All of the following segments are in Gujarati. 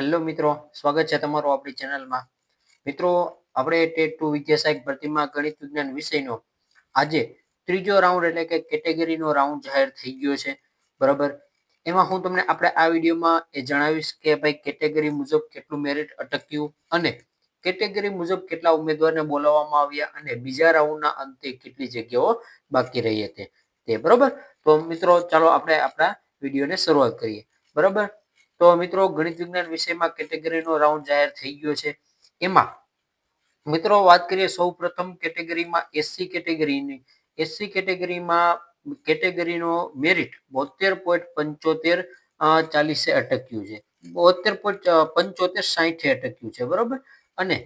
હેલો મિત્રો, સ્વાગત છે તમારું આપણી ચેનલમાં. મિત્રો, આપણે ટેટ ટુ વિદ્યાસહાયક ભરતીમાં ગણિત વિજ્ઞાન વિષયનો આજે ત્રીજો રાઉન્ડ એટલે કે કેટેગરીનો રાઉન્ડ જાહેર થઈ ગયો છે. બરાબર? એમાં હું તમને આપણે આ વિડીયોમાં એ જણાવીશ કે ભાઈ કેટેગરી મુજબ કેટલું મેરિટ અટક્યું અને કેટેગરી મુજબ કેટલા ઉમેદવારને બોલાવવામાં આવ્યા અને બીજા રાઉન્ડના અંતે કેટલી જગ્યાઓ બાકી રહી હતી. તે બરાબર? તો મિત્રો, ચાલો આપણે આપણા વિડીયોને શરૂઆત કરીએ. બરાબર? તો મિત્રો ગણિત વિજ્ઞાન વિષયમાં કેટેગરીનો રાઉન્ડ જાહેર થઈ ગયો છે. એમાં મિત્રો વાત કરીએ સૌ પ્રથમ કેટેગરીમાં એસસી કેટેગરીની. એસસી કેટેગરીમાં કેટેગરીનો મેરિટ બોતેર પોઈન્ટ પંચોતેર ચાલીસે અટક્યું છે. બોતેર પોઈન્ટ પંચોતેર સાહીઠે અટક્યું છે, બરોબર? અને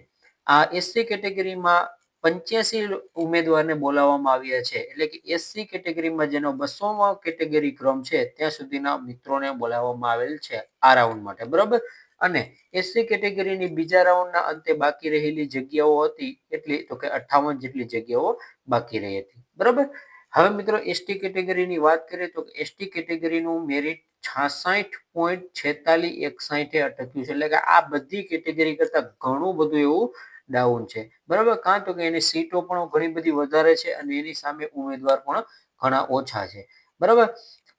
આ એસસી કેટેગરીમાં પંચ્યાસી ઉમેદવારને બોલાવવામાં આવ્યા છે. એટલે કે એસસી કેટેગરીમાં જેનો બસોમાં કેટેગરી ક્રમ છે, ત્યાં સુધીના મિત્રોને બોલાવવામાં આવેલ છે આ રાઉન્ડ માટે, બરોબર? અને એસસી કેટેગરીની બીજા રાઉન્ડના અંતે બાકી રહેલી જગ્યાઓ હતી એટલી, તો કે અઠાવન જેટલી જગ્યાઓ બાકી રહી હતી, બરોબર? હવે મિત્રો એસટી કેટેગરીની વાત કરીએ તો એસટી કેટેગરીનું મેરિટ છાસઠ પોઈન્ટ છેતાલીસ એકસાઠે અટક્યું છે. એટલે કે આ બધી કેટેગરી કરતા ઘણું બધું એવું ડાઉન છે. બરાબર? કાં તો કે એની સીટો પણ ઘણી બધી વધારે છે અને એની સામે ઉમેદવાર પણ ઘણા ઓછા છે. બરાબર?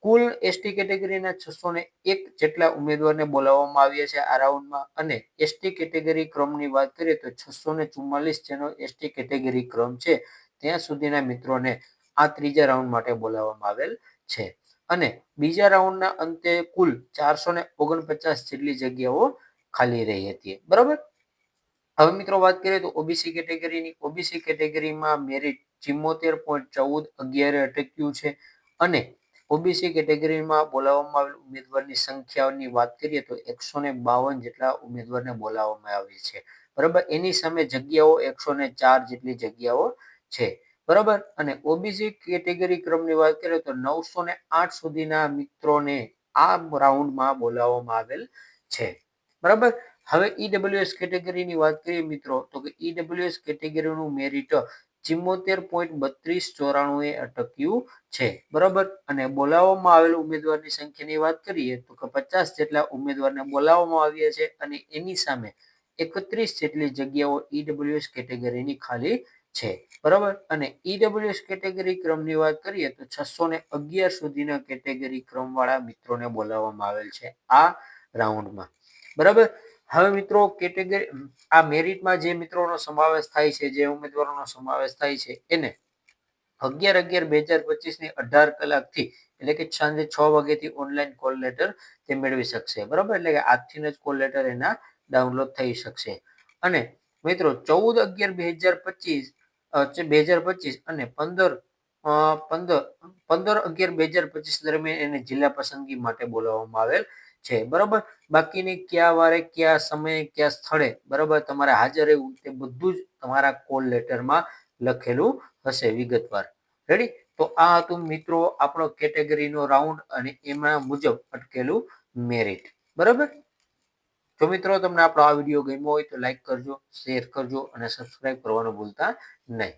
કુલ એસટી કેટેગરીના છસો ને એક જેટલા ઉમેદવારને બોલાવવામાં આવ્યા છે આ રાઉન્ડમાં અને એસટી કેટેગરી ક્રમની વાત કરીએ તો છસો ને ચુમ્માલીસ જેનો એસટી કેટેગરી ક્રમ છે, ત્યાં સુધીના મિત્રોને આ ત્રીજા રાઉન્ડ માટે બોલાવવામાં આવેલ છે. અને બીજા રાઉન્ડના અંતે કુલ ચારસો ને ઓગણપચાસ જેટલી જગ્યાઓ ખાલી રહી હતી. બરાબર? હવે મિત્રો વાત કરીએ તો ઓબીસી કેટેગરીની. ઓબીસી કેટેગરીમાં મેરિટ ચિમ્મોતેર પોઈન્ટ ચૌદ અગિયારે અટક્યું છે. અને ઓબીસી કેટેગરીમાં બોલાવવામાં આવેલ ઉમેદવારની સંખ્યાની વાત કરીએ તો એકસો ને બાવન જેટલા ઉમેદવારને બોલાવવામાં આવે છે. બરાબર? એની સામે જગ્યાઓ એકસો ને ચાર જેટલી જગ્યાઓ છે. બરાબર? અને ઓબીસી કેટેગરી ક્રમની વાત કરીએ તો નવસો ને આઠ સુધીના મિત્રોને આ રાઉન્ડમાં બોલાવવામાં આવેલ છે. બરાબર? હવે ઈડબ્લ્યુએસ કેટેગરીની વાત કરીએ મિત્રો, તો કે ઈડબ્લ્યુએસ કેટેગરીનું મેરિટ ચિમ્મોતેર પોઈન્ટ બત્રીસ ચોરાણું એ અટક્યું છે. બરાબર? અને બોલાવવામાં આવેલ ઉમેદવારની સંખ્યાની વાત કરીએ, તો કે પચાસ જેટલા ઉમેદવારને બોલાવવામાં આવ્યા છે અને એની સામે એકત્રીસ જેટલી જગ્યાઓ ઈડબ્લ્યુએસ કેટેગરીની ખાલી છે. બરાબર? અને ઈડબ્લ્યુએસ કેટેગરી ક્રમની વાત કરીએ, તો છસો ને અગિયાર સુધીના કેટેગરી ક્રમવાળા મિત્રોને બોલાવવામાં આવેલ છે આ રાઉન્ડમાં. બરાબર? હવે મિત્રો કેટેગરી આ મેરિટમાં જે મિત્રોનો સમાવેશ થાય છે, જે ઉમેદવારોનો સમાવેશ થાય છે, એને અગિયાર અગિયાર બે હજાર પચીસની અઢાર કલાકથી એટલે કે સાંજે છ વાગ્યાથી ઓનલાઈન કોલ લેટર તે મેળવી શકશે. બરાબર? એટલે કે આજથી જ કોલ લેટર એના ડાઉનલોડ થઈ શકશે. અને મિત્રો ચૌદ અગિયાર બે હજાર પચીસ બે હજાર પચીસ અને પંદર પંદર પંદર અગિયાર બે હજાર પચીસ દરમિયાન એને જિલ્લા પસંદગી માટે બોલાવવામાં આવેલ. છે, બરાબર? બાકીની કયા વારે, કયા સમયે, કયા સ્થળે, બરાબર? તમારે હાજર રહેવું તે બધું જ તમારા કોલ લેટરમાં લખેલું હશે વિગતવાર. રેડી તો આ હતું મિત્રો આપણો કેટેગરીનો રાઉન્ડ અને એમાં મુજબ અટકેલું મેરિટ બરાબર? જો મિત્રો તમને આપણો આ વીડિયો ગમ્યો હોય તો લાઈક કરજો શેર કરજો અને સબસ્ક્રાઈબ કરવાનું ભૂલતા નહીં.